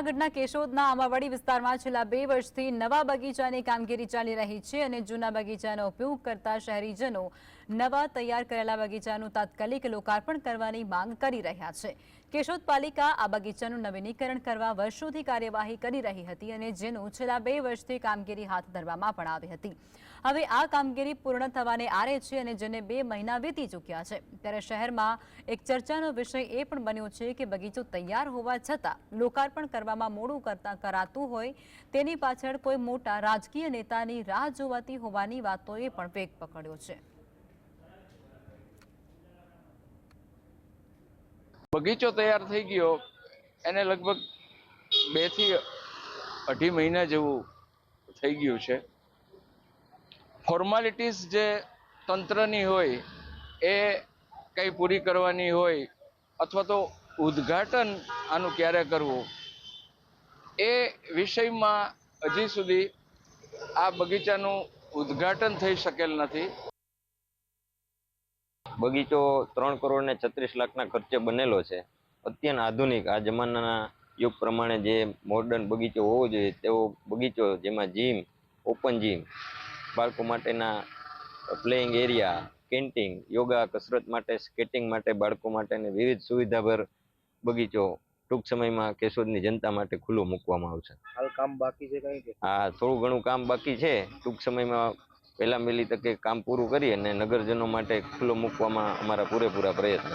જૂનાગઢના કેશોદના આંબાવાડી વિસ્તારમાં છેલ્લા બે વર્ષથી નવા બગીચાની કામગીરી ચાલી રહી છે અને જૂના બગીચાનો ઉપયોગ કરતા શહેરીજનો નવા તૈયાર કરેલા બગીચાનું તાત્કાલિક લોકાર્પણ કરવાની માંગ કરી રહ્યા છે. કેશોદ પાલિકા આ બગીચાનું નવીનીકરણ કરવા વર્ષોથી કાર્યવાહી કરી રહી હતી અને જેનું છેલ્લા બે વર્ષથી કામગીરી હાથ ધરવામાં પણ આવી હતી. હવે આ કામગીરી પૂર્ણ થવાને આરે છે અને જેને બે મહિના વીતી ચૂક્યા છે. ત્યારે શહેરમાં એક ચર્ચાનો વિષય એ પણ બન્યો છે કે બગીચો તૈયાર હોવા છતાં લોકાર્પણ કરવામાં મોડું કરતા કરાતું હોય તેની પાછળ કોઈ મોટા રાજકીય નેતાની રાહ જોવાતી હોવાની વાતોએ પણ વેગ પકડ્યો છે. બગીચો તૈયાર થઈ ગયો, એને લગભગ બેથી અઢી મહિના જેવું થઈ ગયું છે. ફોર્માલિટીઝ જે તંત્રની હોય, એ કંઈ પૂરી કરવાની હોય, અથવા તો ઉદ્ઘાટન આનું ક્યારે કરવું, એ વિષયમાં હજી સુધી આ બગીચાનું ઉદ્ઘાટન થઈ શકેલ નથી. બગીચો ત્રણ કરોડ ને છત્રીસ લાખના ખર્ચે બનેલો છે. અત્યંત આધુનિક આ જમાનાના યુગ પ્રમાણે જે મોડર્ન બગીચો હોવો જોઈએ તેવો બગીચો જેમાં જીમ ઓપન જીમ બાળકો માટેના પ્લેઇંગ એરિયા કેન્ટીન યોગા કસરત માટે સ્કેટિંગ માટે બાળકો માટેની વિવિધ સુવિધાભર બગીચો ટૂંક સમયમાં કેશોદની જનતા માટે ખુલ્લો મૂકવામાં આવશે. હાલ કામ બાકી છે કઈ હા થોડું ઘણું કામ બાકી છે. ટૂંક સમયમાં પહેલા વહેલી તકે કામ પૂરું કરી અને નગરજનો માટે ખુલ્લો મૂકવામાં અમારા પૂરેપૂરા પ્રયત્ન.